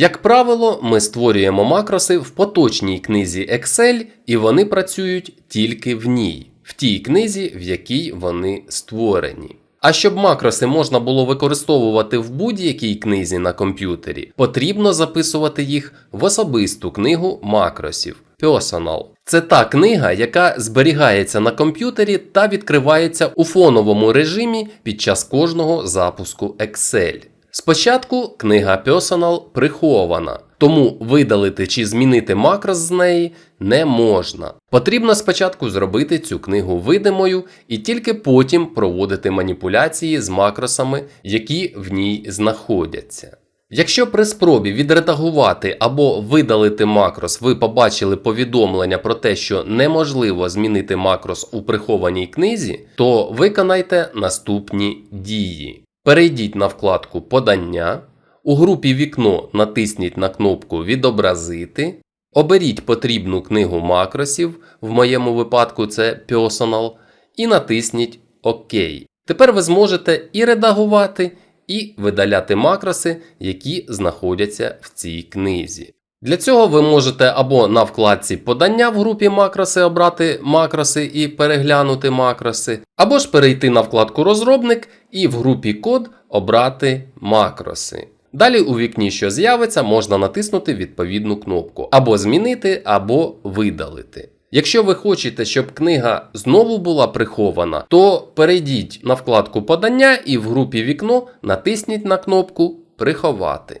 Як правило, ми створюємо макроси в поточній книзі Excel, і вони працюють тільки в ній, в тій книзі, в якій вони створені. А щоб макроси можна було використовувати в будь-якій книзі на комп'ютері, потрібно записувати їх в особисту книгу макросів Personal. Це та книга, яка зберігається на комп'ютері та відкривається у фоновому режимі під час кожного запуску Excel. Спочатку книга Personal прихована, тому видалити чи змінити макрос з неї не можна. Потрібно спочатку зробити цю книгу видимою і тільки потім проводити маніпуляції з макросами, які в ній знаходяться. Якщо при спробі відредагувати або видалити макрос ви побачили повідомлення про те, що неможливо змінити макрос у прихованій книзі, то виконайте наступні дії. Перейдіть на вкладку Подання, у групі Вікно натисніть на кнопку Відобразити, оберіть потрібну книгу макросів, в моєму випадку це Personal, і натисніть ОК. Тепер ви зможете і редагувати, і видаляти макроси, які знаходяться в цій книзі. Для цього ви можете або на вкладці подання в групі макроси обрати макроси і переглянути макроси, або ж перейти на вкладку розробник і в групі код обрати макроси. Далі у вікні, що з'явиться, можна натиснути відповідну кнопку або змінити, або видалити. Якщо ви хочете, щоб книга знову була прихована, то перейдіть на вкладку подання і в групі вікно натисніть на кнопку Приховати.